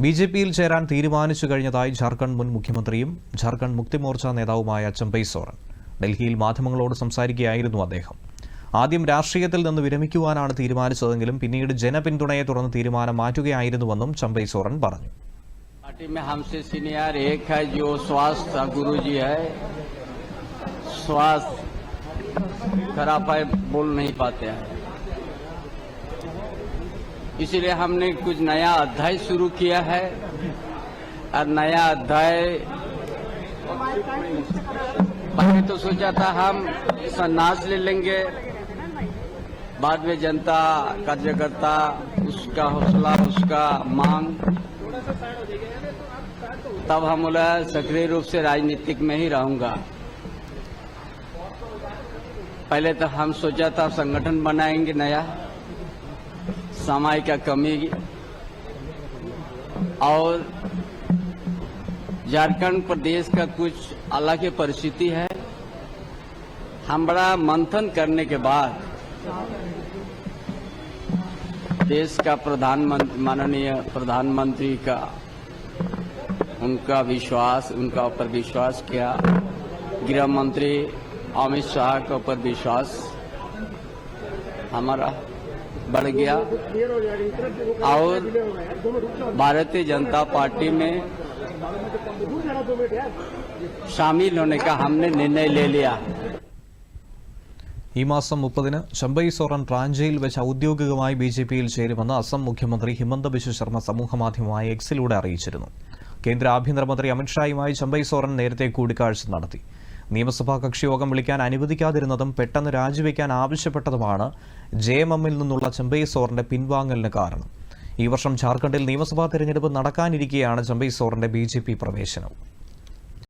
B J പിയിൽ ചേരാൻ തീരുമാനിച്ചു കഴിഞ്ഞതായി ജാർഖണ്ഡ് മുൻ മുഖ്യമന്ത്രിയും ജാർഖണ്ഡ് മുക്തിമോർച്ച നേതാവുമായ ചമ്പൈ സോറൻ ഡൽഹിയിൽ മാധ്യമങ്ങളോട് സംസാരിക്കുകയായിരുന്നു അദ്ദേഹം ആദ്യം രാഷ്ട്രീയത്തിൽ നിന്ന് വിരമിക്കുവാനാണ് തീരുമാനിച്ചതെങ്കിലും പിന്നീട് ജനപിന്തുണയെ തുടർന്ന് തീരുമാനം മാറ്റുകയായിരുന്നുവെന്നും ചമ്പൈ സോറൻ പറഞ്ഞു पार्टी में हमसे सीनियर एक है जो स्वास्थ्य गुरु जी है स्वास्थ्य खराब पाए बोल नहीं पाते हैं इसीलिए हमने कुछ नया अध्याय शुरू किया है। और नया अध्याय, पहले तो सोचा था हम संन्यास ले लेंगे, बाद में जनता, कार्यकर्ता, उसका हौसला, उसका मांग। तब हम बोला, सक्रिय रूप से राजनीतिक में ही रहूँगा। पहले तो हम सोचा था संगठन बनाएँगे नया। समाज का कमी और झारखंड प्रदेश का कुछ अलग ही परिस्थिति है। हम बड़ा मंथन करने के बाद देश का प्रधानमंत्री माननीय प्रधानमंत्री का उनका विश्वास, उनका ऊपर विश्वास किया। गृह मंत्री अमित शाह के ऊपर विश्वास। हमारा बढ़ गया और भारतीय जनता पार्टी में शामिल होने का हमने निर्णय ले लिया ഈ മാസം മുപ്പതിന് ചമ്പൈ സോറൻ റാഞ്ചിയിൽ വെച്ച് ഔദ്യോഗികമായി ബി ജെ പിയിൽ ചേരുമെന്ന് അസം മുഖ്യമന്ത്രി ഹിമന്ത ബിശ്വ ശർമ്മ സമൂഹമാധ്യമമായ എക്സിലൂടെ അറിയിച്ചിരുന്നു കേന്ദ്ര ആഭ്യന്തരമന്ത്രി അമിത്ഷായുമായി ചമ്പൈ സോറൻ നേരത്തെ കൂടിക്കാഴ്ച നടത്തി നിയമസഭാ കക്ഷിയോഗം വിളിക്കാൻ അനുവദിക്കാതിരുന്നതും പെട്ടെന്ന് രാജിവെക്കാൻ ആവശ്യപ്പെട്ടതുമാണ് ജെ എം എമ്മിൽ നിന്നുള്ള ചെമ്പൈ സോറിന്റെ പിൻവാങ്ങലിന് കാരണം. ഈ വർഷം ജാർഖണ്ഡിൽ നിയമസഭാ തെരഞ്ഞെടുപ്പ് നടക്കാനിരിക്കെയാണ് ചെമ്പൈ സോറിന്റെ ബി പ്രവേശനം.